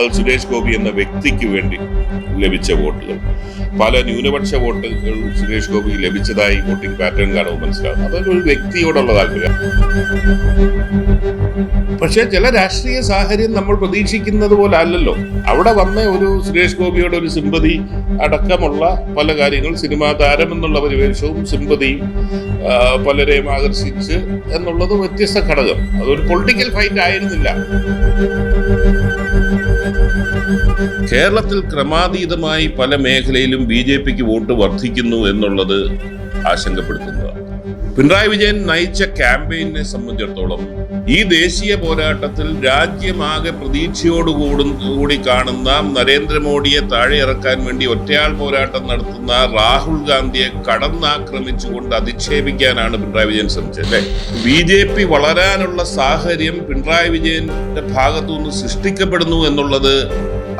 സുരേഷ് ഗോപി എന്ന വ്യക്തിക്ക് വേണ്ടി ലഭിച്ച വോട്ടുകൾ. പല ന്യൂനപക്ഷ വോട്ടുകൾ സുരേഷ് ഗോപി ലഭിച്ചതായി വോട്ടിംഗ് പാറ്റേൺ കാണുമ്പോൾ മനസ്സിലാകും അതൊക്കെ ഒരു വ്യക്തിയോടുള്ള താല്പര്യം. പക്ഷെ ചില രാഷ്ട്രീയ സാഹചര്യം നമ്മൾ പ്രതീക്ഷിക്കുന്നത് പോലെ അല്ലല്ലോ. അവിടെ വന്ന ഒരു സുരേഷ് ഗോപിയുടെ ഒരു സിമ്പതി അടക്കമുള്ള പല കാര്യങ്ങൾ സിനിമാ താരം എന്നുള്ള പരിവേഷവും സിമ്പതിയും പലരെയും ആകർഷിച്ച് എന്നുള്ളത് വ്യത്യസ്ത ഘടകം. അതൊരു പൊളിറ്റിക്കൽ ഫൈറ്റ് ആയിരുന്നില്ല. കേരളത്തിൽ ക്രമാതീതമായി പല മേഖലയിലും ബി ജെ പിക്ക് വോട്ട് വർദ്ധിക്കുന്നു എന്നുള്ളത് ആശങ്കപ്പെടുത്തുന്നതാണ്. പിണറായി വിജയൻ നയിച്ച ക്യാമ്പയിനെ സംബന്ധിച്ചിടത്തോളം ഈ ദേശീയ പോരാട്ടത്തിൽ രാജ്യമാകെ പ്രതീക്ഷയോട് കൂടി കാണുന്ന നരേന്ദ്രമോദിയെ താഴെ ഇറക്കാൻ വേണ്ടി ഒറ്റയാൾ പോരാട്ടം നടത്തുന്ന രാഹുൽ ഗാന്ധിയെ കടന്നാക്രമിച്ചുകൊണ്ട് അധിക്ഷേപിക്കാനാണ് പിണറായി വിജയൻ ശ്രമിച്ചത് അല്ലേ? ബി ജെ പി വളരാനുള്ള സാഹചര്യം പിണറായി വിജയന്റെ ഭാഗത്തു നിന്ന് സൃഷ്ടിക്കപ്പെടുന്നു എന്നുള്ളത്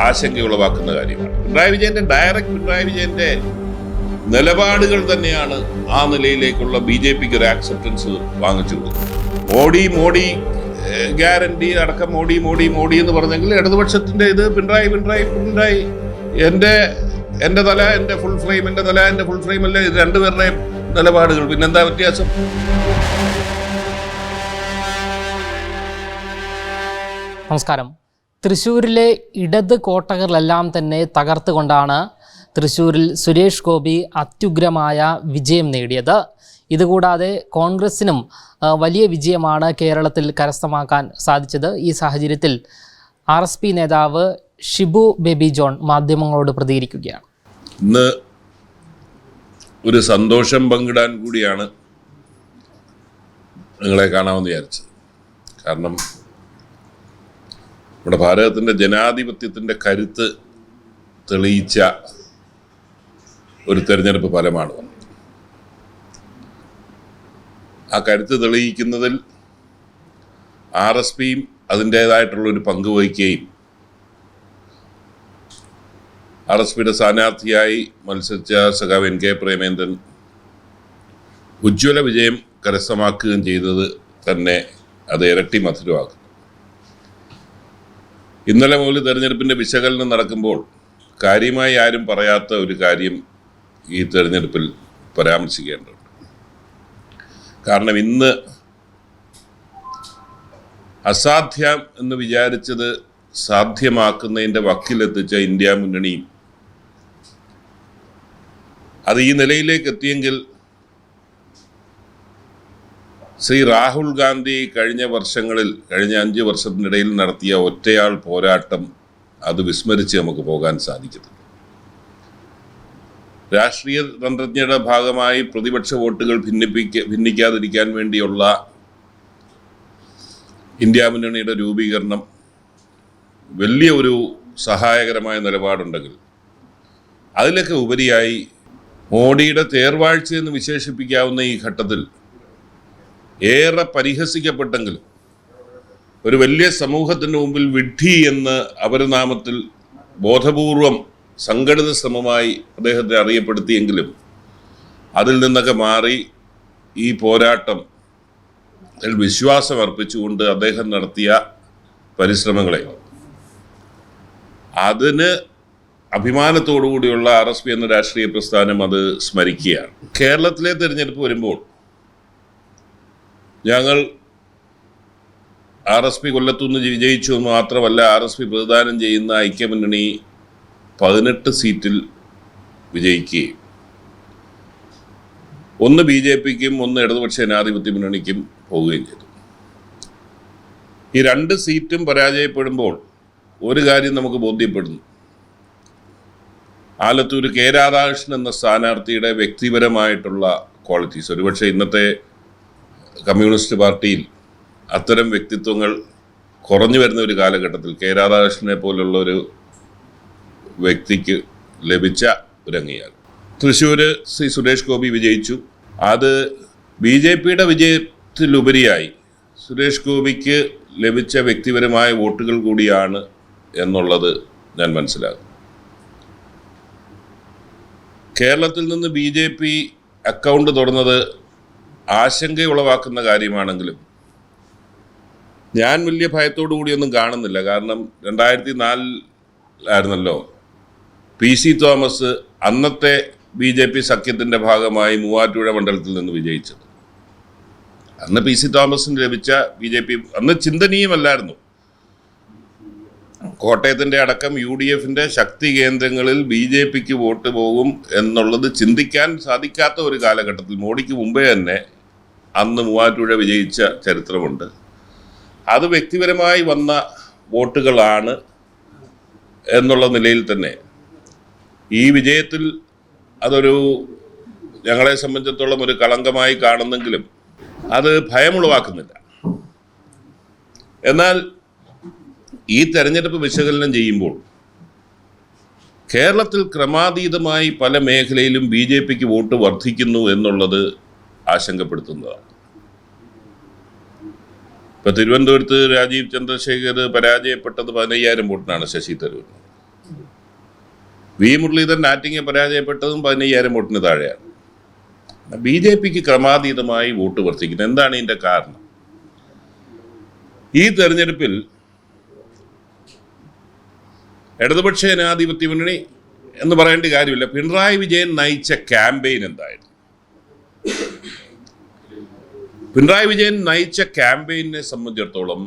ആശങ്കയുളവാക്കുന്ന കാര്യമാണ്. പിണറായി വിജയന്റെ ഡയറക്റ്റ് പിണറായി വിജയന്റെ നിലപാടുകൾ തന്നെയാണ് ആ നിലയിലേക്കുള്ള ബി ജെ പിക്ക് ഒരു ആക്സെപ്റ്റൻസ് വാങ്ങിച്ചു കൊടുക്കുന്നത് മോഡി മോഡി ഗ്യാരണ്ടി അടക്കം മോഡി മോഡി മോഡി എന്ന് പറഞ്ഞെങ്കിൽ ഇടതുപക്ഷത്തിന്റെ ഇത് പിണറായി പിണറായി പിണറായി. എന്റെ എന്റെ തല എന്റെ ഫുൾ ഫ്രെയിം എന്റെ തല എന്റെ ഫുൾ ഫ്രെയിം അല്ലേ? ഇത് രണ്ടുപേരുടെയും നിലപാടുകൾ. പിന്നെന്താ വ്യത്യാസം? നമസ്കാരം. തൃശ്ശൂരിലെ ഇടത് കോട്ടകളെല്ലാം തന്നെ തകർത്തുകൊണ്ടാണ് തൃശ്ശൂരിൽ സുരേഷ് ഗോപി അത്യുഗ്രമായ വിജയം നേടിയത്. ഇതുകൂടാതെ കോൺഗ്രസിനും വലിയ വിജയമാണ് കേരളത്തിൽ കരസ്ഥമാക്കാൻ സാധിച്ചത്. ഈ സാഹചര്യത്തിൽ ആർ എസ് പി നേതാവ് ഷിബു ബേബി ജോൺ മാധ്യമങ്ങളോട് പ്രതികരിക്കുകയാണ്. ഇന്ന് ഒരു സന്തോഷം പങ്കിടാൻ കൂടിയാണ് നിങ്ങളെ കാണാമെന്ന് വിചാരിച്ചത്. കാരണം നമ്മുടെ ഭാരതത്തിന്റെ ജനാധിപത്യത്തിന്റെ കരുത്ത് തെളിയിച്ച ഒരു തെരഞ്ഞെടുപ്പ് ഫലമാണ്. ആ കരുത്ത് തെളിയിക്കുന്നതിൽ ആർ എസ് പിയും അതിന്റേതായിട്ടുള്ളൊരു പങ്ക് വഹിക്കുകയും ആർ എസ് പിയുടെ സ്ഥാനാർത്ഥിയായി മത്സരിച്ച സഖാവ് എൻ കെ പ്രേമേന്ദ്രൻ ഉജ്ജ്വല വിജയം കരസ്ഥമാക്കുകയും ചെയ്തത് തന്നെ അത് ഇരട്ടി മധുരമാക്കുന്നു. ഇന്നലെ മുതൽ തെരഞ്ഞെടുപ്പിന്റെ വിശകലനം നടക്കുമ്പോൾ കാര്യമായി ആരും പറയാത്ത ഒരു കാര്യം ഈ തെരഞ്ഞെടുപ്പിൽ പരാമർശിക്കേണ്ടതുണ്ട്. കാരണം ഇന്ന് അസാധ്യം എന്ന് വിചാരിച്ചത് സാധ്യമാക്കുന്നതിന്റെ വക്കിലെത്തിച്ച ഇന്ത്യ മുന്നണിയും അത് ഈ നിലയിലേക്ക് എത്തിയെങ്കിൽ ശ്രീ രാഹുൽ ഗാന്ധി കഴിഞ്ഞ വർഷങ്ങളിൽ കഴിഞ്ഞ അഞ്ച് വർഷത്തിനിടയിൽ നടത്തിയ ഒറ്റയാൾ പോരാട്ടം അത് വിസ്മരിച്ച് നമുക്ക് പോകാൻ സാധിക്കുന്നു രാഷ്ട്രീയ തന്ത്രജ്ഞയുടെ ഭാഗമായി പ്രതിപക്ഷ വോട്ടുകൾ ഭിന്നിപ്പിക്ക ഭിന്നിക്കാതിരിക്കാൻ വേണ്ടിയുള്ള ഇന്ത്യ മുന്നണിയുടെ രൂപീകരണം വലിയ ഒരു സഹായകരമായ നിലപാടുണ്ടെങ്കിൽ അതിലൊക്കെ ഉപരിയായി മോഡിയുടെ തേർവാഴ്ച എന്ന് വിശേഷിപ്പിക്കാവുന്ന ഈ ഘട്ടത്തിൽ ഏറെ പരിഹസിക്കപ്പെട്ടെങ്കിലും ഒരു വലിയ സമൂഹത്തിന്റെ മുമ്പിൽ വിഡ്ഢി എന്ന് അപരനാമത്തിൽ ബോധപൂർവം സംഘടിത ശ്രമമായി അദ്ദേഹത്തെ അറിയപ്പെടുത്തിയെങ്കിലും അതിൽ നിന്നൊക്കെ മാറി ഈ പോരാട്ടം വിശ്വാസം അർപ്പിച്ചുകൊണ്ട് അദ്ദേഹം നടത്തിയ പരിശ്രമങ്ങളെ. അതിന് അഭിമാനത്തോടു കൂടിയുള്ള ആർ എസ് പി എന്ന രാഷ്ട്രീയ പ്രസ്ഥാനം അത് സ്മരിക്കുകയാണ്. കേരളത്തിലെ തിരഞ്ഞെടുപ്പ് വരുമ്പോൾ ഞങ്ങൾ ആർ എസ് പി കൊല്ലത്തുനിന്ന് വിജയിച്ചു എന്ന് മാത്രമല്ല ആർ എസ് പി പ്രതിദാനം ചെയ്യുന്ന ഐക്യമുന്നണി പതിനെട്ട് സീറ്റിൽ വിജയിക്കുകയും. ഒന്ന് ബി ജെ പിക്കും ഒന്ന് ഇടതുപക്ഷ ജനാധിപത്യ മുന്നണിക്കും പോവുകയും ചെയ്തു. ഈ രണ്ട് സീറ്റും പരാജയപ്പെടുമ്പോൾ ഒരു കാര്യം നമുക്ക് ബോധ്യപ്പെടുന്നു. ആലത്തൂർ കെ രാധാകൃഷ്ണൻ എന്ന സ്ഥാനാർത്ഥിയുടെ വ്യക്തിപരമായിട്ടുള്ള ക്വാളിറ്റീസ്. ഒരുപക്ഷെ ഇന്നത്തെ കമ്മ്യൂണിസ്റ്റ് പാർട്ടിയിൽ അത്തരം വ്യക്തിത്വങ്ങൾ കുറഞ്ഞു വരുന്ന ഒരു കാലഘട്ടത്തിൽ കെ രാധാകൃഷ്ണനെ പോലുള്ള ഒരു വ്യക്തിക്ക് ലഭിച്ച ഒരു അംഗീകാരം തൃശ്ശൂർ ശ്രീ സുരേഷ് ഗോപി വിജയിച്ചു. അത് ബി ജെ പിയുടെ വിജയത്തിലുപരിയായി സുരേഷ് ഗോപിക്ക് ലഭിച്ച വ്യക്തിപരമായ വോട്ടുകൾ കൂടിയാണ് എന്നുള്ളത് ഞാൻ മനസ്സിലാക്കുന്നു. കേരളത്തിൽ നിന്ന് ബി ജെ പി അക്കൗണ്ട് തുറന്നത് ആശങ്കയുളവാക്കുന്ന കാര്യമാണെങ്കിലും ഞാൻ വലിയ ഭയത്തോടു കൂടിയൊന്നും കാണുന്നില്ല. കാരണം രണ്ടായിരത്തി നാലിലായിരുന്നല്ലോ പി സി തോമസ് അന്നത്തെ ബി ജെ പി സഖ്യത്തിന്റെ ഭാഗമായി മൂവാറ്റുപുഴ മണ്ഡലത്തിൽ നിന്ന് വിജയിച്ചത്. അന്ന് പി സി തോമസിന് ലഭിച്ച ബി ജെ പി അന്ന് ചിന്തനീയമല്ലായിരുന്നു. കോട്ടയത്തിന്റെ അടക്കം യു ഡി എഫിന്റെ ശക്തി കേന്ദ്രങ്ങളിൽ ബി ജെ പിക്ക് വോട്ട് പോകും എന്നുള്ളത് ചിന്തിക്കാൻ സാധിക്കാത്ത ഒരു കാലഘട്ടത്തിൽ മോഡിക്ക് മുമ്പേ തന്നെ അന്ന് മൂവാറ്റുപുഴ വിജയിച്ച ചരിത്രമുണ്ട്. അത് വ്യക്തിപരമായി വന്ന വോട്ടുകളാണ് എന്നുള്ള നിലയിൽ തന്നെ ഈ വിജയത്തിൽ അതൊരു ഞങ്ങളെ സംബന്ധിച്ചിടത്തോളം ഒരു കളങ്കമായി കാണുന്നെങ്കിലും അത് ഭയമുളവാക്കുന്നില്ല എന്നാൽ ഈ തെരഞ്ഞെടുപ്പ് വിശകലനം ചെയ്യുമ്പോൾ കേരളത്തിൽ ക്രമാതീതമായി പല മേഖലയിലും ബി ജെ പിക്ക് വോട്ട് വർദ്ധിക്കുന്നു എന്നുള്ളത് ആശങ്കപ്പെടുത്തുന്നതാണ്. ഇപ്പൊ തിരുവനന്തപുരത്ത് രാജീവ് ചന്ദ്രശേഖർ പരാജയപ്പെട്ടത് പതിനയ്യായിരം വോട്ടിനാണ് ശശി തരൂർ വി മുരളീധരൻ ആറ്റിങ്ങെ പരാജയപ്പെട്ടതും പതിനയ്യായിരം വോട്ടിന് താഴെയാണ്. ബി ജെ പിക്ക് ക്രമാതീതമായി വോട്ട് വർദ്ധിക്കുന്നത് എന്താണ് ഇതിന്റെ കാരണം? ഈ തെരഞ്ഞെടുപ്പിൽ ഇടതുപക്ഷ ജനാധിപത്യ മുന്നണി എന്ന് പറയേണ്ട കാര്യമില്ല. പിണറായി വിജയൻ നയിച്ച ക്യാമ്പയിൻ എന്തായിരുന്നു? പിണറായി വിജയൻ നയിച്ച ക്യാമ്പയിനെ സംബന്ധിച്ചിടത്തോളം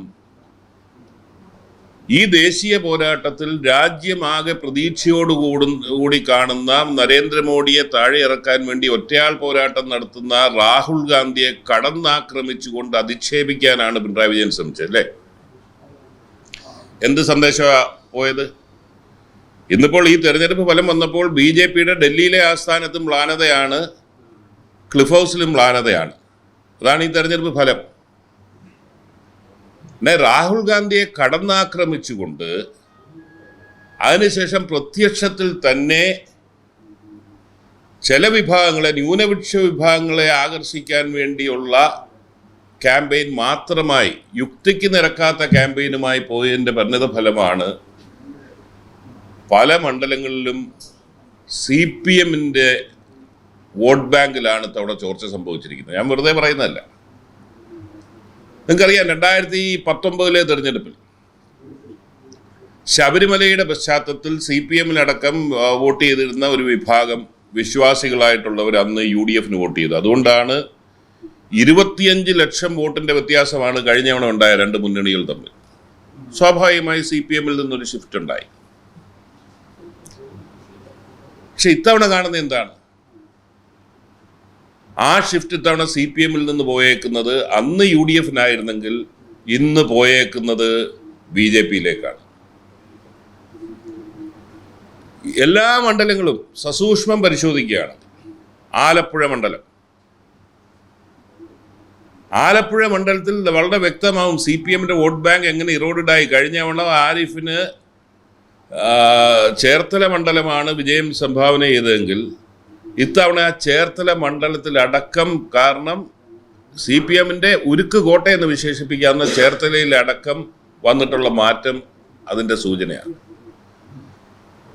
ഈ ദേശീയ പോരാട്ടത്തിൽ രാജ്യമാകെ പ്രതീക്ഷയോട് കൂടും കൂടി കാണുന്ന നരേന്ദ്രമോദിയെ താഴെ ഇറക്കാൻ വേണ്ടി ഒറ്റയാൾ പോരാട്ടം നടത്തുന്ന രാഹുൽ ഗാന്ധിയെ കടന്നാക്രമിച്ചുകൊണ്ട് അധിക്ഷേപിക്കാനാണ് പിണറായി വിജയൻ ശ്രമിച്ചത് അല്ലേ? എന്ത് സന്ദേശമാണ് പോയത്? ഇന്നിപ്പോൾ ഈ തെരഞ്ഞെടുപ്പ് ഫലം വന്നപ്പോൾ ബി ജെ പിയുടെ ഡൽഹിയിലെ ആസ്ഥാനത്തും മ്ലാനതയാണ് ക്ലിഫ് ഹൗസിലും മ്ലാനതയാണ്. അതാണ് ഈ തെരഞ്ഞെടുപ്പ് ഫലം. പിന്നെ രാഹുൽ ഗാന്ധിയെ കടന്നാക്രമിച്ചുകൊണ്ട് അതിനുശേഷം പ്രത്യക്ഷത്തിൽ തന്നെ ചില വിഭാഗങ്ങളെ ന്യൂനപക്ഷ വിഭാഗങ്ങളെ ആകർഷിക്കാൻ വേണ്ടിയുള്ള ക്യാമ്പയിൻ മാത്രമായി യുക്തിക്ക് നിരക്കാത്ത ക്യാമ്പയിനുമായി പോയതിന്റെ പരിണിത ഫലമാണ് പല മണ്ഡലങ്ങളിലും സി പി എമ്മിന്റെ വോട്ട് ബാങ്കിലാണ് തവണ ചോർച്ച സംഭവിച്ചിരിക്കുന്നത്. ഞാൻ വെറുതെ പറയുന്നതല്ല. നിങ്ങൾക്കറിയാം രണ്ടായിരത്തി പത്തൊമ്പതിലെ തെരഞ്ഞെടുപ്പിൽ ശബരിമലയുടെ പശ്ചാത്തലത്തിൽ സി പി എമ്മിനടക്കം വോട്ട് ചെയ്തിരുന്ന ഒരു വിഭാഗം വിശ്വാസികളായിട്ടുള്ളവർ അന്ന് യു ഡി എഫിന് വോട്ട് ചെയ്തു. അതുകൊണ്ടാണ് ഇരുപത്തിയഞ്ച് ലക്ഷം വോട്ടിന്റെ വ്യത്യാസമാണ് കഴിഞ്ഞ തവണ ഉണ്ടായ രണ്ട് മുന്നണികൾ തമ്മിൽ. സ്വാഭാവികമായി സി പി എമ്മിൽ നിന്നൊരു ഷിഫ്റ്റ് ഉണ്ടായി. പക്ഷെ ഇത്തവണ കാണുന്നത് എന്താണ്? ആ ഷിഫ്റ്റ് ഇത്തവണ സി പി എമ്മിൽ നിന്ന് പോയേക്കുന്നത്. അന്ന് യു ഡി എഫിനായിരുന്നെങ്കിൽ ഇന്ന് പോയേക്കുന്നത് ബി ജെ പിയിലേക്കാണ് എല്ലാ മണ്ഡലങ്ങളും സസൂക്ഷ്മം പരിശോധിക്കുകയാണ്. ആലപ്പുഴ മണ്ഡലം. ആലപ്പുഴ മണ്ഡലത്തിൽ വളരെ വ്യക്തമാവും സി പി എമ്മിന്റെ വോട്ട് ബാങ്ക് എങ്ങനെ ഇറോഡായി കഴിഞ്ഞ തവണ ആരിഫിന് ചേർത്തല മണ്ഡലമാണ് വിജയം സംഭാവന ചെയ്തതെങ്കിൽ ഇത്തവണ ആ ചേർത്തല മണ്ഡലത്തിലടക്കം കാരണം സി പി എമ്മിന്റെ ഉരുക്ക് കോട്ട എന്ന് വിശേഷിപ്പിക്കാവുന്ന ചേർത്തലയിലടക്കം വന്നിട്ടുള്ള മാറ്റം അതിന്റെ സൂചനയാണ്.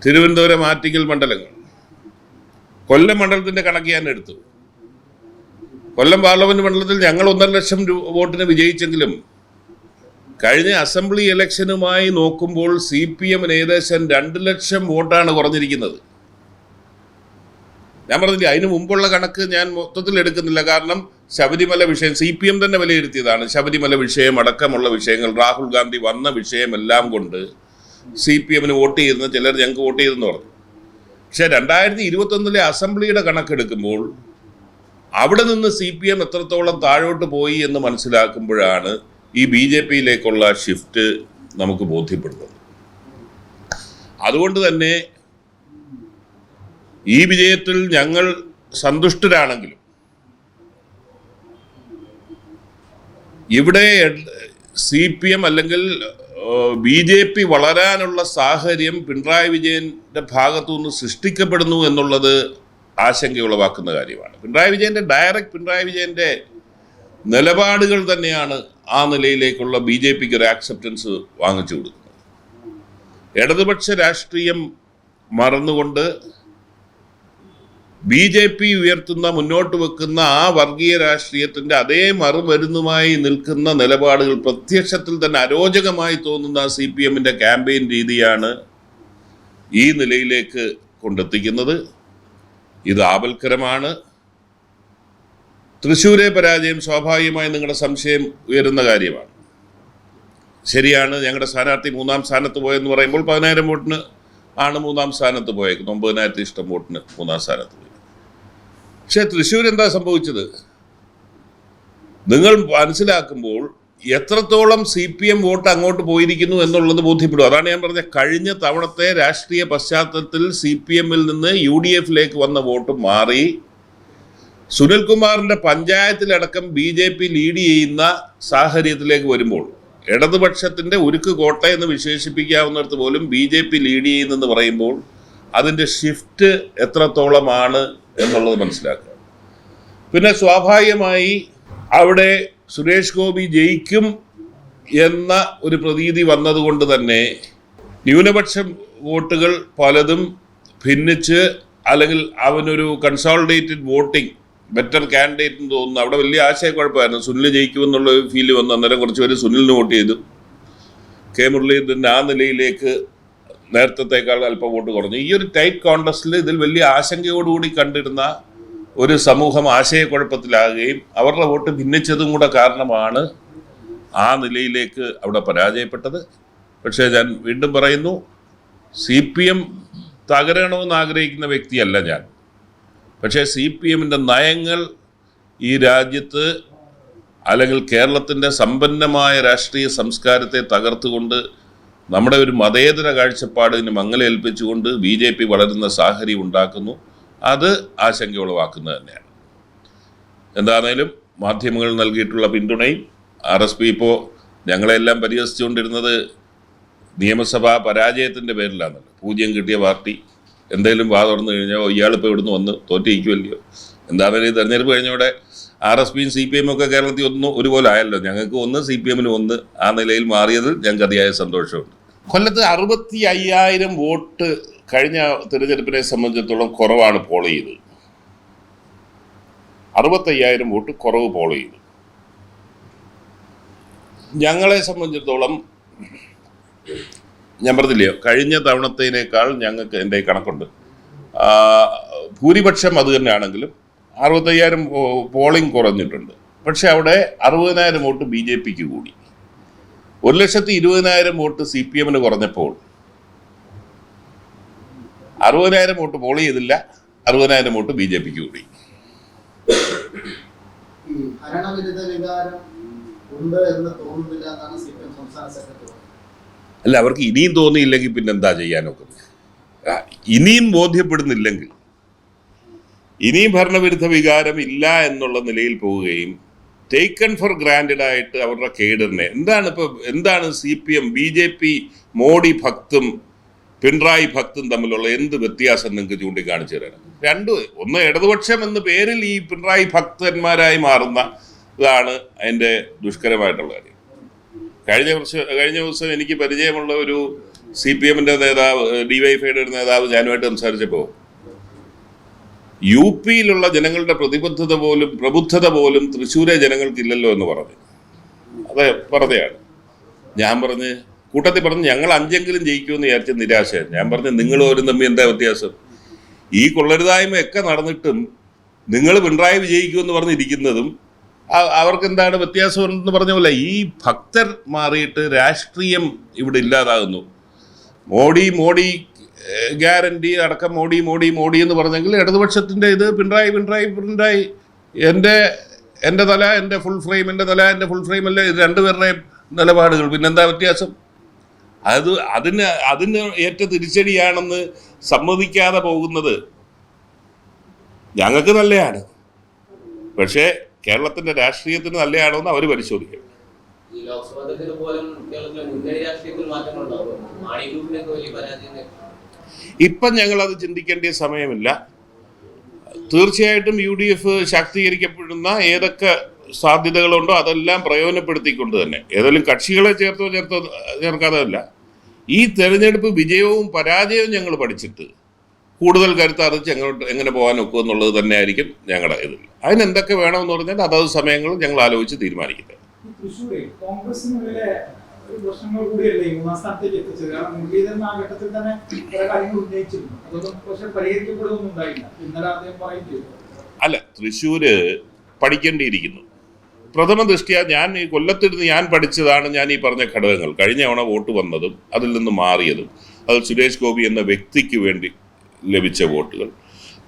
തിരുവനന്തപുരം ആറ്റിങ്ങൽ മണ്ഡലങ്ങൾ. കൊല്ലം മണ്ഡലത്തിന്റെ കണക്ക് ഞാൻ എടുത്തു. കൊല്ലം പാർലമെന്റ് മണ്ഡലത്തിൽ ഞങ്ങൾ ഒന്നര ലക്ഷം വോട്ടിന് വിജയിച്ചെങ്കിലും കഴിഞ്ഞ അസംബ്ലി ഇലക്ഷനുമായി നോക്കുമ്പോൾ സി പി എമ്മിന് ഏകദേശം രണ്ട് ലക്ഷം വോട്ടാണ് കുറഞ്ഞിരിക്കുന്നത്. ഞാൻ പറഞ്ഞില്ല അതിന് മുമ്പുള്ള കണക്ക് ഞാൻ മൊത്തത്തിൽ എടുക്കുന്നില്ല. കാരണം ശബരിമല വിഷയം സി പി എം തന്നെ വിലയിരുത്തിയതാണ്. ശബരിമല വിഷയം അടക്കമുള്ള വിഷയങ്ങൾ രാഹുൽ ഗാന്ധി വന്ന വിഷയമെല്ലാം കൊണ്ട് സി പി എമ്മിന് വോട്ട് ചെയ്യുന്ന ചിലർ ഞങ്ങൾക്ക് വോട്ട് ചെയ്തെന്ന് പറഞ്ഞു. പക്ഷേ രണ്ടായിരത്തി ഇരുപത്തൊന്നിലെ അസംബ്ലിയുടെ കണക്കെടുക്കുമ്പോൾ അവിടെ നിന്ന് സി പി എം എത്രത്തോളം താഴോട്ട് പോയി എന്ന് മനസ്സിലാക്കുമ്പോഴാണ് ഈ ബി ജെ പിയിലേക്കുള്ള ഷിഫ്റ്റ് നമുക്ക് ബോധ്യപ്പെടുന്നത്. അതുകൊണ്ട് തന്നെ ഈ വിജയത്തിൽ ഞങ്ങൾ സന്തുഷ്ടരാണെങ്കിലും ഇവിടെ സി പി എം അല്ലെങ്കിൽ ബി ജെ പി വളരാനുള്ള സാഹചര്യം പിണറായി വിജയന്റെ ഭാഗത്തു നിന്ന് സൃഷ്ടിക്കപ്പെടുന്നു എന്നുള്ളത് ആശങ്കയുളവാക്കുന്ന കാര്യമാണ്. പിണറായി വിജയന്റെ ഡയറക്റ്റ് പിണറായി വിജയന്റെ നിലപാടുകൾ തന്നെയാണ് ആ നിലയിലേക്കുള്ള ബി ജെ പിക്ക് ഒരു ആക്സെപ്റ്റൻസ് വാങ്ങിച്ചു കൊടുക്കുന്നത്. ഇടതുപക്ഷ രാഷ്ട്രീയം മറന്നുകൊണ്ട് ബി ജെ പി ഉയർത്തുന്ന മുന്നോട്ട് വെക്കുന്ന ആ വർഗീയ രാഷ്ട്രീയത്തിന്റെ അതേ മറുമരുന്നുമായി നിൽക്കുന്ന നിലപാടുകൾ പ്രത്യക്ഷത്തിൽ തന്നെ അരോചകമായി തോന്നുന്ന സി പി എമ്മിന്റെ ക്യാമ്പയിൻ രീതിയാണ് ഈ നിലയിലേക്ക് കൊണ്ടെത്തിക്കുന്നത്. ഇത് ആപൽക്കരമാണ്. തൃശ്ശൂരെ പരാജയം സ്വാഭാവികമായി നിങ്ങളുടെ സംശയം ഉയരുന്ന കാര്യമാണ്. ശരിയാണ് ഞങ്ങളുടെ സ്ഥാനാർത്ഥി മൂന്നാം സ്ഥാനത്ത് പോയെന്ന് പറയുമ്പോൾ പതിനായിരം വോട്ടിന് ആണ് മൂന്നാം സ്ഥാനത്ത് പോയേക്കുന്നത്. ഒമ്പതിനായിരത്തി ഇഷ്ടം വോട്ടിന് മൂന്നാം സ്ഥാനത്ത് പോയി. പക്ഷേ തൃശ്ശൂർ എന്താ സംഭവിച്ചത്? നിങ്ങൾ മനസ്സിലാക്കുമ്പോൾ എത്രത്തോളം സി പി എം വോട്ട് അങ്ങോട്ട് പോയിരിക്കുന്നു എന്നുള്ളത് ബോധ്യപ്പെടും. അതാണ് ഞാൻ പറഞ്ഞത് കഴിഞ്ഞ തവണത്തെ രാഷ്ട്രീയ പശ്ചാത്തലത്തിൽ സി പി എമ്മിൽ നിന്ന് യു ഡി എഫിലേക്ക് വന്ന വോട്ട് മാറി. സുനിൽകുമാറിന്റെ പഞ്ചായത്തിലടക്കം ബി ജെ പി ലീഡ് ചെയ്യുന്ന സാഹചര്യത്തിലേക്ക് വരുമ്പോൾ ഇടതുപക്ഷത്തിന്റെ ഉരുക്ക് കോട്ട എന്ന് വിശേഷിപ്പിക്കാവുന്നിടത്ത് പോലും ബി ജെ പി ലീഡ് ചെയ്യുന്നെന്ന് പറയുമ്പോൾ അതിന്റെ ഷിഫ്റ്റ് എത്രത്തോളമാണ് എന്നുള്ളത് മനസ്സിലാക്കുക. പിന്നെ സ്വാഭാവികമായി അവിടെ സുരേഷ് ഗോപി ജയിക്കും എന്ന ഒരു പ്രതീതി വന്നതുകൊണ്ട് തന്നെ ന്യൂനപക്ഷം വോട്ടുകൾ പലതും ഭിന്നിച്ച് അല്ലെങ്കിൽ അവനൊരു കൺസോളിഡേറ്റഡ് വോട്ടിംഗ് ബെറ്റർ കാൻഡിഡേറ്റ് എന്ന് തോന്നുന്നു. അവിടെ വലിയ ആശയക്കുഴപ്പമായിരുന്നു. സുനിൽ ജയിക്കുമെന്നുള്ള ഫീൽ വന്നു അന്നേരം കുറച്ച് സുനിലിന് വോട്ട് ചെയ്തു. കെ മുരളീധരൻ ആ നിലയിലേക്ക് നേരത്തേക്കാൾ അല്പം വോട്ട് കുറഞ്ഞു. ഈ ഒരു ടൈറ്റ് കോൺടസ്റ്റിൽ ഇതിൽ വലിയ ആശങ്കയോടുകൂടി കണ്ടിരുന്ന ഒരു സമൂഹം ആശയക്കുഴപ്പത്തിലാകുകയും അവരുടെ വോട്ട് ഭിന്നിച്ചതും കൂടെ കാരണമാണ് ആ നിലയിലേക്ക് അവിടെ പരാജയപ്പെട്ടത്. പക്ഷേ ഞാൻ വീണ്ടും പറയുന്നു സി പി എം തകരണമെന്ന് ആഗ്രഹിക്കുന്ന വ്യക്തിയല്ല ഞാൻ. പക്ഷേ സി പി എമ്മിന്റെ നയങ്ങൾ ഈ രാജ്യത്ത് അല്ലെങ്കിൽ കേരളത്തിന്റെ സമ്പന്നമായ രാഷ്ട്രീയ സംസ്കാരത്തെ തകർത്തുകൊണ്ട് നമ്മുടെ ഒരു മതേതര കാഴ്ചപ്പാടിന് മങ്ങലേൽപ്പിച്ചുകൊണ്ട് ബി ജെ പി വളരുന്ന സാഹചര്യം ഉണ്ടാക്കുന്നു. അത് ആശങ്ക ഉളവാക്കുന്നത് തന്നെയാണ്. എന്താണേലും മാധ്യമങ്ങൾ നൽകിയിട്ടുള്ള പിന്തുണയും ആർ എസ് പി ഇപ്പോൾ ഞങ്ങളെല്ലാം പരിഹസിച്ചുകൊണ്ടിരുന്നത് നിയമസഭാ പരാജയത്തിന്റെ പേരിലാണല്ലോ. പൂജ്യം കിട്ടിയ പാർട്ടി എന്തെങ്കിലും വാ തുറന്നു കഴിഞ്ഞാൽ ഇയാളിപ്പോൾ ഇവിടുന്ന് വന്ന് തോറ്റിരിക്കുമല്ലയോ എന്താണെങ്കിലും ഈ തെരഞ്ഞെടുപ്പ് കഴിഞ്ഞോടെ ആർ എസ് പിയും സി പി എമ്മും ഒക്കെ കേരളത്തിൽ ഒന്നും ഒരുപോലെ ആയല്ലോ. ഞങ്ങൾക്ക് ഒന്ന് സി പി എമ്മിന് ഒന്ന്. ആ നിലയിൽ മാറിയതിൽ ഞങ്ങൾക്ക് അതിയായ സന്തോഷമുണ്ട്. കൊല്ലത്ത് അറുപത്തി അയ്യായിരം വോട്ട് കഴിഞ്ഞ തിരഞ്ഞെടുപ്പിനെ സംബന്ധിച്ചിടത്തോളം കുറവാണ് പോൾ ചെയ്തത് അറുപത്തയ്യായിരം വോട്ട് കുറവ് പോൾ ചെയ്തു. ഞങ്ങളെ സംബന്ധിച്ചിടത്തോളം ഞാൻ പറഞ്ഞില്ലയോ കഴിഞ്ഞ തവണത്തേനേക്കാൾ ഞങ്ങൾക്ക് എന്റെ കണക്കുണ്ട്. ഭൂരിപക്ഷം അത് തന്നെയാണെങ്കിലും അറുപത്തയ്യായിരം പോളിംഗ് കുറഞ്ഞിട്ടുണ്ട്. പക്ഷെ അവിടെ അറുപതിനായിരം വോട്ട് ബി ജെ പിക്ക് കൂടി. ഒരു ലക്ഷത്തി ഇരുപതിനായിരം വോട്ട് സി പി എമ്മിന് കുറഞ്ഞപ്പോൾ അറുപതിനായിരം വോട്ട് പോൾ ചെയ്തില്ല അറുപതിനായിരം വോട്ട് ബി ജെ പിക്ക് കൂടി. അല്ല അവർക്ക് ഇനിയും തോന്നിയില്ലെങ്കിൽ പിന്നെന്താ ചെയ്യാനൊക്കെ? ഇനിയും ബോധ്യപ്പെടുന്നില്ലെങ്കിൽ ഇനിയും ഭരണവിരുദ്ധ വികാരം ഇല്ല എന്നുള്ള നിലയിൽ പോവുകയും ടേക്കൺ ഫോർ ഗ്രാൻഡഡ് ആയിട്ട് അവരുടെ കേഡറിനെ എന്താണ് ഇപ്പോൾ എന്താണ് C P M B J P Modi ഭക്തും Pinarayi ഭക്തും തമ്മിലുള്ള എന്ത് വ്യത്യാസം നിങ്ങൾക്ക് ചൂണ്ടിക്കാണിച്ചു തരാൻ? രണ്ട് ഒന്ന് ഇടതുപക്ഷം എന്ന പേരിൽ ഈ പിണറായി ഭക്തന്മാരായി മാറുന്ന ഇതാണ് അതിന്റെ ദുഷ്കരമായിട്ടുള്ള കാര്യം. കഴിഞ്ഞ വർഷം കഴിഞ്ഞ ദിവസം എനിക്ക് പരിചയമുള്ള ഒരു സി പി എമ്മിന്റെ നേതാവ് ഡി വൈ ഫൈയുടെ ഒരു നേതാവ് ഞാനുമായിട്ട് സംസാരിച്ചപ്പോൾ യു പിയിലുള്ള ജനങ്ങളുടെ പ്രതിബദ്ധത പോലും പ്രബുദ്ധത പോലും തൃശ്ശൂരെ ജനങ്ങൾക്കില്ലല്ലോ എന്ന് പറഞ്ഞു. അതെ പറഞ്ഞതാണ്. ഞാൻ പറഞ്ഞ് കൂട്ടത്തിൽ പറഞ്ഞ് ഞങ്ങൾ അഞ്ചെങ്കിലും ജയിക്കുമെന്ന് വിചാരിച്ച നിരാശയാണ്. ഞാൻ പറഞ്ഞു നിങ്ങൾ ഓരും തമ്മിൽ എന്താ വ്യത്യാസം? ഈ കൊള്ളരുതായ്മയൊക്കെ നടന്നിട്ടും നിങ്ങൾ പിണറായി വിജയിക്കുമെന്ന് പറഞ്ഞിരിക്കുന്നതും അവർക്ക് എന്താണ് വ്യത്യാസം എന്ന് പറഞ്ഞ പോലെ ഈ ഭക്തർ മാറിയിട്ട് രാഷ്ട്രീയം ഇവിടെ ഇല്ലാതാകുന്നു. മോഡി മോഡി ഗ്യാരണ്ടി അടക്കം മോഡി മോഡി മോഡി എന്ന് പറഞ്ഞെങ്കിൽ ഇടതുപക്ഷത്തിന്റെ ഇത് പിണറായി പിണറായി പിണറായി. എന്റെ എന്റെ തല എന്റെ ഫുൾ ഫ്രെയിം എന്റെ തല എന്റെ ഫുൾ ഫ്രെയിം അല്ലേ? ഇത് രണ്ടുപേരുടെയും നിലപാടുകൾ. പിന്നെന്താ വ്യത്യാസം? അത് അതിന് അതിന് ഏറ്റ തിരിച്ചടിയാണെന്ന് സമ്മതിക്കാതെ പോകുന്നത് ഞങ്ങൾക്ക് നല്ലതാണ് പക്ഷേ കേരളത്തിന്റെ രാഷ്ട്രീയത്തിന് നല്ലതാണോ എന്ന് അവർ പരിശോധിക്കണം. ലോക്സഭാ തെരഞ്ഞെടുപ്പ് പോലും കേരളത്തിലെ മുന്നണി രാഷ്ട്രീയത്തിൽ മാറ്റങ്ങളുണ്ടാവും മാണി ഗ്രൂപ്പിനൊക്കെ വലിയ പരാജയം. ഇപ്പം ഞങ്ങളത് ചിന്തിക്കേണ്ട സമയമില്ല. തീർച്ചയായിട്ടും യു ഡി എഫ് ശാക്തീകരിക്കപ്പെടുന്ന ഏതൊക്കെ സാധ്യതകളുണ്ടോ അതെല്ലാം പ്രയോജനപ്പെടുത്തിക്കൊണ്ട് തന്നെ. ഏതെങ്കിലും കക്ഷികളെ ചേർത്തോ ചേർത്തോ ചേർക്കാതല്ല ഈ തെരഞ്ഞെടുപ്പ് വിജയവും പരാജയവും ഞങ്ങൾ പഠിച്ചിട്ട് കൂടുതൽ കരുത്തറിച്ച് എങ്ങോട്ട് എങ്ങനെ പോകാൻ ഒക്കും എന്നുള്ളത് തന്നെയായിരിക്കും ഞങ്ങളുടെ ഇതിൽ അതിനെന്തൊക്കെ വേണമെന്ന് പറഞ്ഞാൽ അതത് സമയങ്ങളിൽ ഞങ്ങൾ ആലോചിച്ച് തീരുമാനിക്കുന്നത് പ്രശ്നങ്ങൾ കൂടിയല്ലേ? മൂന്നാം സ്ഥാനത്തേക്ക് എത്തിച്ചത്. കാരണം മുരളീധരൻ ആ ഘട്ടത്തിൽ തന്നെ പല കാര്യങ്ങൾ ഉന്നയിച്ചിരുന്നു. അതൊന്നും പക്ഷെ പരിഹരിക്കപ്പെടുകയൊന്നും ഉണ്ടായില്ല. ഇന്നലെ അദ്ദേഹം പറയുകയും അല്ല തൃശ്ശൂര് പഠിക്കേണ്ടിയിരിക്കുന്നു. പ്രഥമ ദൃഷ്ടിയ ഞാൻ ഈ കൊല്ലത്തിരുന്ന് ഞാൻ പഠിച്ചതാണ് ഞാൻ ഈ പറഞ്ഞ ഘടകങ്ങൾ. കഴിഞ്ഞ തവണ വോട്ട് വന്നതും അതിൽ നിന്ന് മാറിയതും അത് സുരേഷ് ഗോപി എന്ന വ്യക്തിക്ക് വേണ്ടി ലഭിച്ച വോട്ടുകൾ.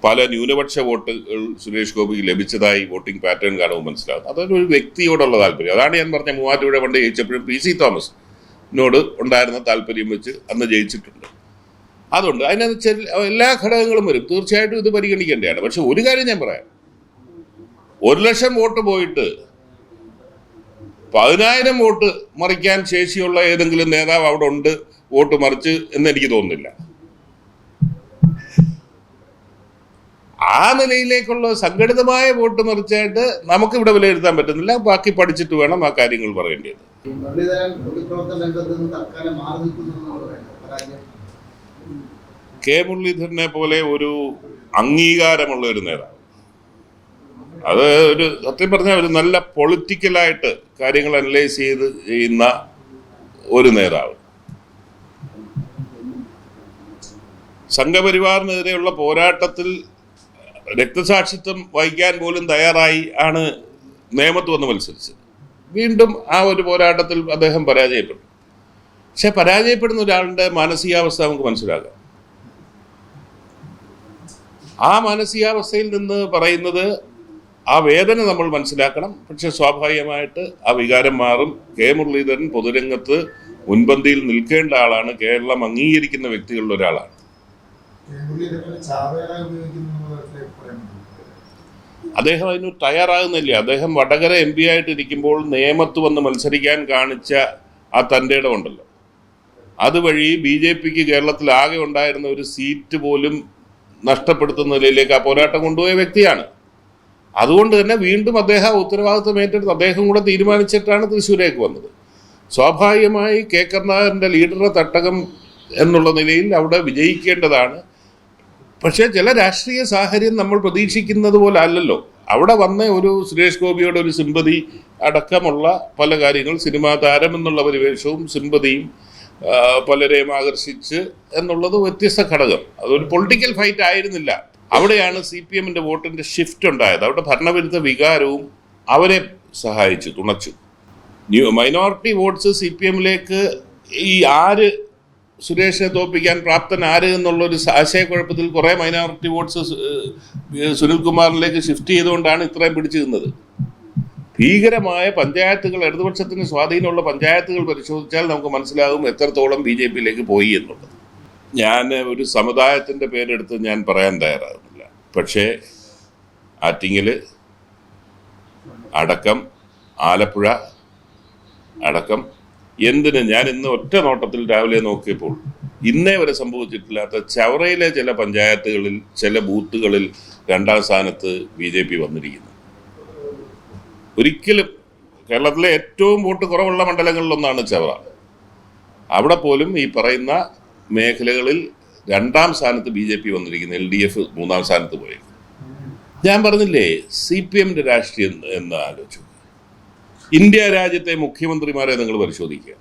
പല ന്യൂനപക്ഷ വോട്ടുകൾ സുരേഷ് ഗോപിക്ക് ലഭിച്ചതായി വോട്ടിംഗ് പാറ്റേൺ കാണുമ്പോൾ മനസ്സിലാകും. അതൊരു ഒരു വ്യക്തിയോടുള്ള താല്പര്യം. അതാണ് ഞാൻ പറഞ്ഞ മൂവാറ്റുപുഴ പണ്ട് ജയിച്ചപ്പോഴും പി സി തോമസിനോട് ഉണ്ടായിരുന്ന താല്പര്യം വെച്ച് അന്ന് ജയിച്ചിട്ടുണ്ട്. അതുകൊണ്ട് അതിനകത്ത് എല്ലാ ഘടകങ്ങളും വരും. തീർച്ചയായിട്ടും ഇത് പരിഗണിക്കേണ്ടതാണ്. പക്ഷെ ഒരു കാര്യം ഞാൻ പറയാം. ഒരു ലക്ഷം വോട്ട് പോയിട്ട് പതിനായിരം വോട്ട് മറിക്കാൻ ശേഷിയുള്ള ഏതെങ്കിലും നേതാവ് അവിടെ ഉണ്ട് വോട്ട് മറിച്ച് എന്ന് എനിക്ക് തോന്നുന്നില്ല. ആ നിലയിലേക്കുള്ള സംഘടിതമായ വോട്ട് മറിച്ചായിട്ട് നമുക്ക് ഇവിടെ വിലയിരുത്താൻ പറ്റുന്നില്ല. ബാക്കി പഠിച്ചിട്ട് വേണം ആ കാര്യങ്ങൾ പറയേണ്ടത്. കെ മുരളീധരനെ പോലെ ഒരു അംഗീകാരമുള്ള ഒരു നേതാവ്. അത് ഒരു സത്യം പറഞ്ഞാൽ ഒരു നല്ല പൊളിറ്റിക്കലായിട്ട് കാര്യങ്ങൾ അനലൈസ് ചെയ്ത് ചെയ്യുന്ന ഒരു നേതാവ്. സംഘപരിവാറിനെതിരെയുള്ള പോരാട്ടത്തിൽ രക്തസാക്ഷിത്വം വഹിക്കാൻ പോലും തയ്യാറായി ആണ് നിയമത്ത് വന്ന് മത്സരിച്ചത്. വീണ്ടും ആ ഒരു പോരാട്ടത്തിൽ അദ്ദേഹം പരാജയപ്പെട്ടു. പക്ഷെ പരാജയപ്പെടുന്ന ഒരാളുടെ മാനസികാവസ്ഥ നമുക്ക് മനസ്സിലാക്കാം. ആ മാനസികാവസ്ഥയിൽ നിന്ന് പറയുന്നത് ആ വേദന നമ്മൾ മനസ്സിലാക്കണം. പക്ഷെ സ്വാഭാവികമായിട്ട് ആ വികാരം മാറും. കെ മുരളീധരൻ പൊതുരംഗത്ത് മുൻപന്തിയിൽ നിൽക്കേണ്ട ആളാണ്. കേരളം അംഗീകരിക്കുന്ന വ്യക്തികളിൽ ഒരാളാണ് മുരളീധരനെ ചാവേറ ഉപയോഗിക്കുന്ന വിധത്തിലേക്ക് പറയുന്നുണ്ട് അദ്ദേഹം അതിന് തയ്യാറാകുന്നില്ല. അദ്ദേഹം വടകര എം പി ആയിട്ടിരിക്കുമ്പോൾ നേമത്ത് വന്ന് മത്സരിക്കാൻ കാണിച്ച ആ തന്റെ ഇടമുണ്ടല്ലോ. അതുവഴി ബി ജെ പിക്ക് കേരളത്തിൽ ആകെ ഉണ്ടായിരുന്ന ഒരു സീറ്റ് പോലും നഷ്ടപ്പെടുത്തുന്ന നിലയിലേക്ക് ആ പോരാട്ടം കൊണ്ടുപോയ വ്യക്തിയാണ്. അതുകൊണ്ട് തന്നെ വീണ്ടും അദ്ദേഹം ഉത്തരവാദിത്വം ഏറ്റെടുത്ത് അദ്ദേഹം കൂടെ തീരുമാനിച്ചിട്ടാണ് തൃശ്ശൂരേക്ക് വന്നത്. സ്വാഭാവികമായി കെ കരുണാകരന്റെ ലീഡറുടെ തട്ടകം എന്നുള്ള നിലയിൽ അവിടെ വിജയിക്കേണ്ടതാണ്. പക്ഷേ ചില രാഷ്ട്രീയ സാഹചര്യം നമ്മൾ പ്രതീക്ഷിക്കുന്നത് പോലെ അല്ലല്ലോ. അവിടെ വന്ന ഒരു സുരേഷ് ഗോപിയുടെ ഒരു സിമ്പതി അടക്കമുള്ള പല കാര്യങ്ങൾ സിനിമാ താരം എന്നുള്ള പരിവേഷവും സിമ്പതിയും പലരെയും ആകർഷിച്ച് എന്നുള്ളത് വ്യത്യസ്ത ഘടകം. അതൊരു പൊളിറ്റിക്കൽ ഫൈറ്റ് ആയിരുന്നില്ല. അവിടെയാണ് സി പി എമ്മിന്റെ വോട്ടിന്റെ ഷിഫ്റ്റ് ഉണ്ടായത്. അവിടെ ഭരണവിരുദ്ധ വികാരവും അവരെ സഹായിച്ചു തുണച്ചു. New minority votes C P എമ്മിലേക്ക് ഈ ആര് സുരേഷിനെ തോൽപ്പിക്കാൻ പ്രാപ്തൻ ആര് എന്നുള്ളൊരു ആശയക്കുഴപ്പത്തിൽ കുറേ മൈനോറിറ്റി വോട്ട്സ് സുനിൽകുമാറിലേക്ക് ഷിഫ്റ്റ് ചെയ്തുകൊണ്ടാണ് ഇത്രയും പിടിച്ചു നിന്നത് ഭീകരമായ പഞ്ചായത്തുകൾ ഇടതുപക്ഷത്തിന് സ്വാധീനമുള്ള പഞ്ചായത്തുകൾ പരിശോധിച്ചാൽ നമുക്ക് മനസ്സിലാകും എത്രത്തോളം ബി ജെ പിയിലേക്ക് പോയി എന്നുള്ളത്. ഞാൻ ഒരു സമുദായത്തിന്റെ പേരെടുത്ത് ഞാൻ പറയാൻ തയ്യാറാകുന്നില്ല. പക്ഷേ ആറ്റിങ്ങൽ അടക്കം ആലപ്പുഴ അടക്കം എന്തിന്? ഞാൻ ഇന്ന് ഒറ്റ നോട്ടത്തിൽ രാവിലെ നോക്കിയപ്പോൾ ഇന്നേ വരെ സംഭവിച്ചിട്ടില്ലാത്ത ചവറയിലെ ചില പഞ്ചായത്തുകളിൽ ചില ബൂത്തുകളിൽ രണ്ടാം സ്ഥാനത്ത് ബി ജെ പി വന്നിരിക്കുന്നു. ഒരിക്കലും കേരളത്തിലെ ഏറ്റവും വോട്ട് കുറവുള്ള മണ്ഡലങ്ങളിലൊന്നാണ് ചവറ. അവിടെ പോലും ഈ പറയുന്ന മേഖലകളിൽ രണ്ടാം സ്ഥാനത്ത് ബി ജെ പി വന്നിരിക്കുന്നു എൽ ഡി എഫ് മൂന്നാം സ്ഥാനത്ത് പോയി ഞാൻ പറഞ്ഞില്ലേ സി പി എമ്മിന്റെ രാഷ്ട്രീയം എന്ന് ആലോചിച്ചു. ഇന്ത്യ രാജ്യത്തെ മുഖ്യമന്ത്രിമാരെ നിങ്ങൾ പരിശോധിക്കുക.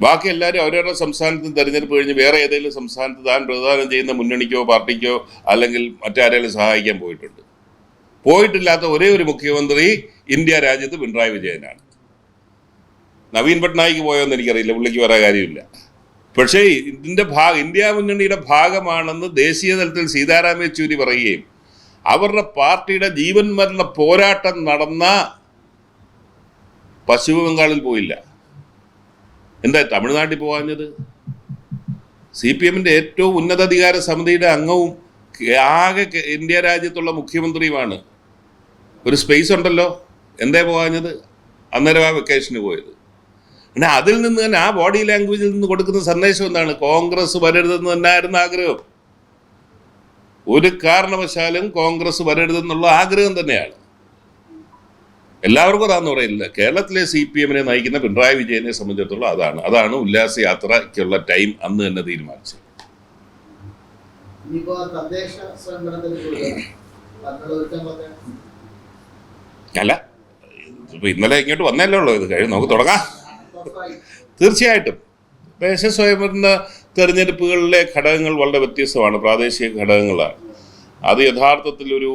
ബാക്കി എല്ലാവരും അവരവരുടെ സംസ്ഥാനത്ത് തെരഞ്ഞെടുപ്പ് കഴിഞ്ഞ് വേറെ ഏതെങ്കിലും സംസ്ഥാനത്ത് താൻ പ്രതിദാനം ചെയ്യുന്ന മുന്നണിക്കോ പാർട്ടിക്കോ അല്ലെങ്കിൽ മറ്റാരെങ്കിലും സഹായിക്കാൻ പോയിട്ടുണ്ട്. പോയിട്ടില്ലാത്ത ഒരേ ഒരു മുഖ്യമന്ത്രി ഇന്ത്യ രാജ്യത്ത് പിണറായി വിജയനാണ്. നവീൻ പട്നായിക്ക് പോയോന്ന് എനിക്കറിയില്ല പുള്ളിക്ക് വേറെ കാര്യമില്ല. പക്ഷേ ഇതിന്റെ ഭാഗ ഇന്ത്യ മുന്നണിയുടെ ഭാഗമാണെന്ന് ദേശീയ തലത്തിൽ സീതാറാം യെച്ചൂരി പറയുകയും അവരുടെ പാർട്ടിയുടെ ജീവൻ മരണ പോരാട്ടം നടന്ന പശ്ചിമ ബംഗാളിൽ പോയില്ല. എന്താ തമിഴ്നാട്ടിൽ പോകാഞ്ഞത്? സി പി എമ്മിന്റെ ഏറ്റവും ഉന്നതാധികാര സമിതിയുടെ അംഗവും ആകെ ഇന്ത്യ രാജ്യത്തുള്ള മുഖ്യമന്ത്രിയുമാണ്. ഒരു സ്പേസ് ഉണ്ടല്ലോ. എന്തേ പോകാഞ്ഞത്? അന്നേരം ആ വെക്കേഷന് പോയത്. പിന്നെ അതിൽ നിന്ന് തന്നെ ആ ബോഡി ലാംഗ്വേജിൽ നിന്ന് കൊടുക്കുന്ന സന്ദേശം എന്താണ്? കോൺഗ്രസ് വരരുതെന്ന് തന്നെയായിരുന്നു ആഗ്രഹം. ഒരു കാരണവശാലും കോൺഗ്രസ് വരരുതെന്നുള്ള ആഗ്രഹം തന്നെയാണ്. എല്ലാവർക്കും അതാന്ന് പറയില്ല കേരളത്തിലെ സി പി എമ്മിനെ നയിക്കുന്ന പിണറായി വിജയനെ സംബന്ധിച്ചിടത്തോളം അതാണ്. അതാണ് ഉല്ലാസ യാത്രയ്ക്കുള്ള ടൈം അന്ന് തന്നെ തീരുമാനിച്ചത്. അല്ല ഇപ്പൊ ഇന്നലെ ഇങ്ങോട്ട് വന്നല്ലേ ഉള്ളൂ ഇത്. കഴിഞ്ഞ് നമുക്ക് തുടങ്ങാം. തീർച്ചയായിട്ടും. ദേശീയ സ്വയംഭരണ തെരഞ്ഞെടുപ്പുകളിലെ ഘടകങ്ങൾ വളരെ വ്യത്യസ്തമാണ്. പ്രാദേശിക ഘടകങ്ങളാണ്. അത് യഥാർത്ഥത്തിൽ ഒരു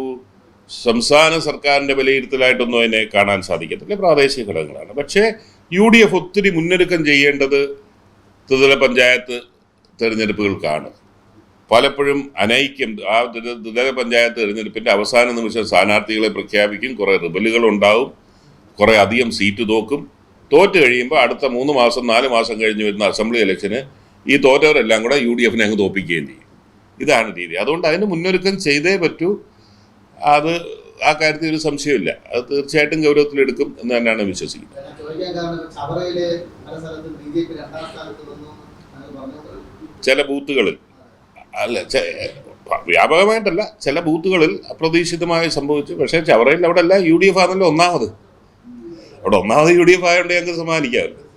സംസ്ഥാന സർക്കാരിന്റെ വിലയിരുത്തലായിട്ടൊന്നും അതിനെ കാണാൻ സാധിക്കത്തില്ല. പ്രാദേശിക ഘടകങ്ങളാണ്. പക്ഷേ യു ഡി എഫ് ഒത്തിരി മുന്നൊരുക്കം ചെയ്യേണ്ടത് ത്രിതല പഞ്ചായത്ത് തെരഞ്ഞെടുപ്പുകൾക്കാണ് പലപ്പോഴും അനൈക്യം ആ ത്രിതല പഞ്ചായത്ത് തിരഞ്ഞെടുപ്പിന്റെ അവസാന നിമിഷം സ്ഥാനാർത്ഥികളെ പ്രഖ്യാപിക്കും. കുറേ റിബലുകൾ ഉണ്ടാവും. കുറേ അധികം സീറ്റ് തോക്കും. തോറ്റ് കഴിയുമ്പോൾ അടുത്ത മൂന്ന് മാസം നാല് മാസം കഴിഞ്ഞ് വരുന്ന അസംബ്ലി ഇലക്ഷന് ഈ തോറ്റവരെല്ലാം കൂടെ യു ഡി എഫിനെ അങ്ങ് തോപ്പിക്കുകയും ചെയ്യും. ഇതാണ് രീതി. അതുകൊണ്ട് അതിന് മുന്നൊരുക്കം ചെയ്തേ പറ്റൂ. അത് ആ കാര്യത്തിൽ ഒരു സംശയമില്ല അത് തീർച്ചയായിട്ടും ഗൗരവത്തിലെടുക്കും എന്ന് തന്നെയാണ് വിശ്വസിക്കുന്നത്. ചില ബൂത്തുകളിൽ അല്ല വ്യാപകമായിട്ടല്ല ചില ബൂത്തുകളിൽ അപ്രതീക്ഷിതമായി സംഭവിച്ചു. പക്ഷേ ചവറയിൽ അവിടെ അല്ല യു ഡി എഫ് ആണല്ലോ ഒന്നാമത്. അവിടെ ഒന്നാമത് യു ഡി എഫ് ആയതുകൊണ്ട് ഞങ്ങൾക്ക് സമ്മാനിക്കാമല്ലോ